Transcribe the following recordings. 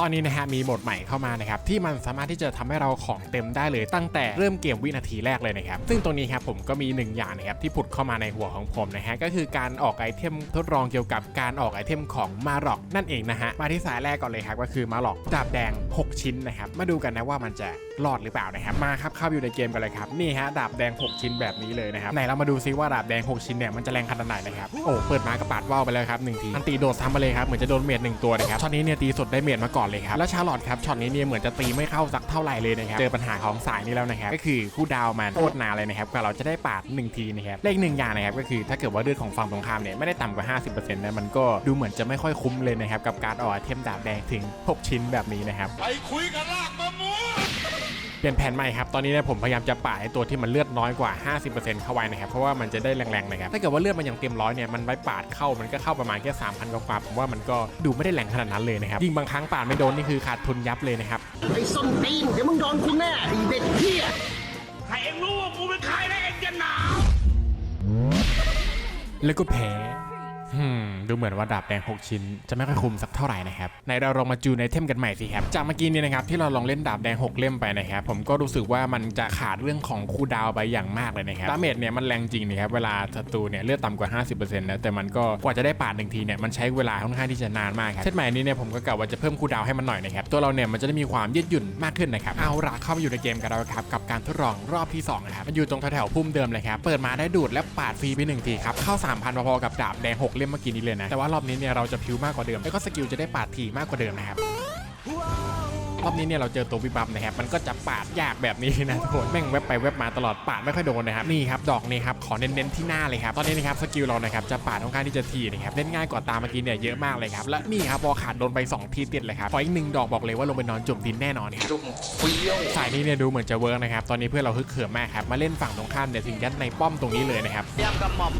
ตอนนี้นะฮะมีโหมดใหม่เข้ามานะครับที่มันสามารถที่จะทำให้เราของเต็มได้เลยตั้งแต่เริ่มเกมวินาทีแรกเลยนะครับซึ่งตรงนี้ครับผมก็มีหนึ่งอย่างนะครับที่ผุดเข้ามาในหัวของผมนะฮะก็คือการออกไอเทมทดลองเกี่ยวกับการออกไอเทมของมาร็อกนั่นเองนะฮะมาที่สายแรกก่อนเลยครับก็คือมาร็อกดาบแดง 6 ชิ้นนะครับมาดูกันนะว่ามันจะรอดหรือเปล่านะครับมาครับเข้าอยู่ในเกมกันเลยครับนี่ฮะดาบแดง 6 ชิ้นแบบนี้เลยนะครับไหนเรามาดูซิว่าดาบแดง 6 ชิ้นเนี่ยมันจะแรงขนาดไหนนะครับโอ้เปิดมากระปาดว่าวไปเลยครับหนึ่งทีอันตีโดดซ้ำมาเลยครับเหมือนจะโดนเมดหนึ่งตัวนะครับช็อตนี้เนี่ยตีสดได้เมดมาก่อนเลยครับแล้วชาร์ลอตครับช็อตนี้เนี่ยเหมือนจะตีไม่เข้าสักเท่าไหร่เลยนะครับเจอปัญหาของสายนี้แล้วนะครับก็คือคู่ดาวมันโคตรนานเลยนะครับกว่าเราจะได้ปาดหนึ่งทีนะครับเลขหนึ่งอย่างนะครับก็คือถ้าเกิดว่าเลือดของฝั่งตรงข้ามเนี่ยไม่ได้ต่ำกว่า 50%นะมันก็ดูเหมือนจะไม่ค่อยคุ้มเลยนะครับกับการออกไอเทมดาบแดงถึง 6 ชิ้นแบบนี้นะครับไปคุยกับลากมะม่วง เปลี่ยนแผนใหม่ครับตอนนี้เนี่ยผมพยายามจะป่าดให้ตัวที่มันเลือดน้อยกว่า 50%เข้าไว้นะครับเพราะว่ามันจะได้แรงๆนะครับถ้าเกิดว่าเลือดมันยังเต็มร้อยเนี่ยมันไปปาดเข้ามันก็เข้าประมาณแค่3,000กว่าๆผมว่ามันก็ดูไม่ได้แรงขนาดนั้นเลยนะครับยิ่งบางครั้งปาดไม่โดนนี่คือขาดทุนยับเลยนะครับไอ้ส้นตีนเดี๋ยวมึงโดนกูแน่ไอ้เด็กเฮียให้เองรู้ว่ากูเป็นใครแล้วเองจะหนาวแล้วก็แพ้อืม ดูเหมือนว่าดาบแดง 6 ชิ้น จะไม่ค่อยคุ้มสักเท่าไหร่นะครับในเราลองมาจูนไอเทมกันใหม่สิครับ จากเมื่อกี้นี้นะครับที่เราลองเล่นดาบแดง 6 เล่มไปนะครับ ผมก็รู้สึกว่ามันจะขาดเรื่องของคูดาวไปอย่างมากเลยนะครับ ดาเมจเนี่ยมันแรงจริงนะครับ เวลาศัตรูเนี่ยเลือดต่ำกว่า 50%นะ แต่มันก็กว่าจะได้ปาดหนึ่งทีเนี่ยมันใช้เวลาค่อนข้างที่จะนานมากครับเซตใหม่นี้เนี่ยผมก็กะว่าจะเพิ่มคูดาวให้มันหน่อยนะครับ ตัวเราเนี่ยมันจะได้มีความยืดหยุ่นมากขึ้นนะครับ เอาละเข้ามาอยู่ในเกมกันแล้วครับกับการทดลองรอบที่สองนะครับ มันอยู่ตรงแถวๆพุ่มเดิมเลยครับ เปิดมาได้ดูดและปาดฟรีไปหนึ่งทีครับ เข้า 3,000พอๆกับดาบแดง6เล่มเมื่อกี้นี้เลยนะ แต่ว่ารอบนี้เนี่ยเราจะพิ้วมากกว่าเดิม แล้วก็สกิลจะได้ปาดทีมากกว่าเดิมนะครับรอบนี้เนี่ยเราเจอตัววิบัมนะครับ มันก็จะปาดยากแบบนี้นะทุกคนแม่งแวบไปแวบมาตลอดปาดไม่ค่อยโดนนะครับนี่ครับดอกนี้ครับขอเน้นๆที่หน้าเลยครับตอนนี้นะครับสกิลเรานะครับจะปาดค่อนข้างที่จะทีนะครับเล่นง่ายกว่าตามเมื่อกี้เนี่ยเยอะมากเลยครับและนี่ครับพอขาดโดนไป 2 ทีติดเลยครับพออีกหนึ่งดอกบอกเลยว่าลงไปนอนจุ่มดินแน่นอนครับจุ่มเฟี้ยวสายนี้เนี่ยดูเหมือนจะเวิร์กนะครับตอนนี้เพื่อนเราฮึกเขิมมากครับมาเล่นฝั่งตรงข้ามเนี่ยถึงยัดในป้อมตรงนี้เลยนะครับยำกระหม่อม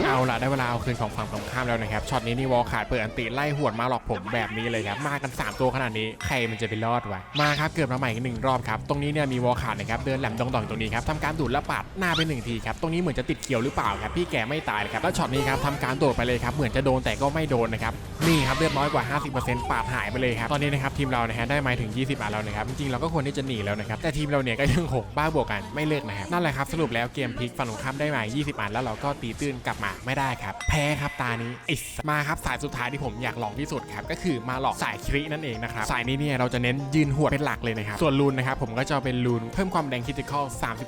เอาละได้เวลาเอาคืนของฝั่งตรงข้ามแล้วนะครับช็อตนี้นี่วอลขาดเปิดอันติไล่หวดมาหลอกผมแบบนี้เลยครับมากัน 3 ตัวขนาดนี้ใครมันจะไปรอดวะมาครับเกิดมาใหม่อีกหนึ่งรอบครับตรงนี้เนี่ยมีวอลขาดนะครับเดินแหลมดองๆตรงนี้ครับทำการดูดและปาดหน้าไปหนึ่งทีครับตรงนี้เหมือนจะติดเขียวหรือเปล่าครับพี่แกไม่ตายเลยครับแล้วช็อตนี้ครับทำการโดดไปเลยครับเหมือนจะโดนแต่ก็ไม่โดนนะครับนี่ครับเลือดน้อยกว่า 50%ปาดหายไปเลยครับตอนนี้นะครับทีมเรานะฮะได้มาถึง 20อันแล้วนะครับจริงๆเราก็ควรที่จะหนีแล้วนะครับแต่ทีมเราเนี่ยก็ยังหกบ้าบวกกันไม่เลิกนะครับนั่นแหละครับสรุปแล้วเกมพลิกฝั่งตรงข้ามได้มา20 อันแล้วเราก็ตีตื้นกลับมาไม่ได้ครับ แพ้ครับตานี้อ้สัสมาครับสายสุดท้ายที่ผมอยากลองที่สุดครับก็คือมาหลอกสายครินั่นเองนะครับสายนี้เนี่ยเราจะเน้นยืนหัวเป็นหลักเลยนะครับส่วนลูนนะครับผมก็จะเป็นลูนเพิ่มความแรงคิติคอล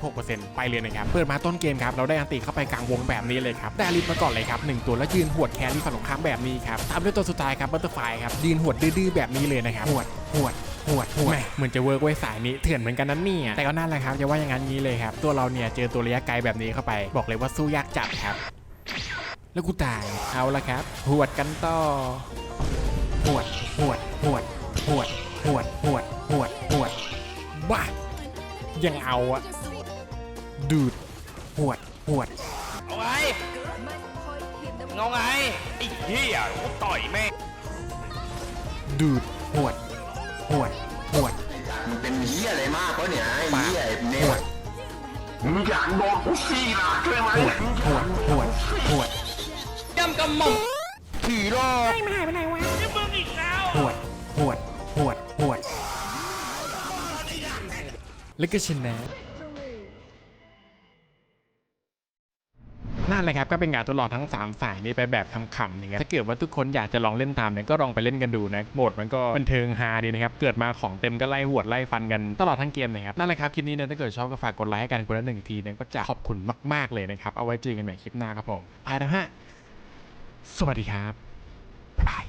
36%ไปเลยนะครับเปิดมาต้นเกมครับเราได้อันติเข้าไปกลางวงแบบนี้เลยครับได้อาริสมาก่อนเลยครับหนึ่งตัวแล้วยืนหัวแครี่ฝั่งตรงข้ามแบบนี้ครับตามด้วยตัวสุดท้ายครับบัตเตอร์ไฟครับยืนหัวดื้อๆแบบนี้เลยนะครับหัวดหวหวดหวดแหม่เหมือนจะเวิร์กไว้สายนี้เถื่อนเหมือนกันนั้นเนี่ยแต่ก็นั่นแหละครับจะว่าอย่างนั้นงี้เลยครับ ตัวเราเนี่ยเจอตัวระยะไกลแบบนี้เข้าไป บอกเลยว่าสู้ยากจัดครับ แล้วกูตาย เอาละครับ หวดกันต่อ หวด หวด หวด หวด หวด หวด หวด หวดบ้ายังเอาอะดูด หวด หวด เอาไงเงาไงไอ้เหี้ยกูต่อยแม่งดูด หวด หวด หวดมึงเป็นเฮียอะไรมากวะเนี่ยไอ้เฮียเนี่หยวดมึงอยากโดนกูซี่นะใช่ไหมหวด หวด หวด หวดยำ กระหม่อมขี่รอนี่มึงอีกแล้วหวดหวดหวดหวดแล้วก็ชนะนั่นแหละครับก็เป็นการทดลองทั้ง 3 ฝ่ายนี้ไปแบบขำๆอย่างเงี้ยถ้าเกิดว่าทุกคนอยากจะลองเล่นตามเนี่ยก็ลองไปเล่นกันดูนะโหมดมันก็บันเทิงฮาดีนะครับ เกิดมาของเต็มก็ไล่หวดไล่ฟันกันตลอดทั้งเกมนะครับนั่นแหละครับคลิปนี้เนี่ยถ้าเกิดชอบก็ฝากกดไลค์ให้กันคนละหนึ่งทีเนี่ยก็จะขอบคุณมากๆเลยนะครับเอาไว้เจอกันใหม่คลิปหน้าครับผมไปแล้วฮะ สวัสดีครับ บ๊ายบาย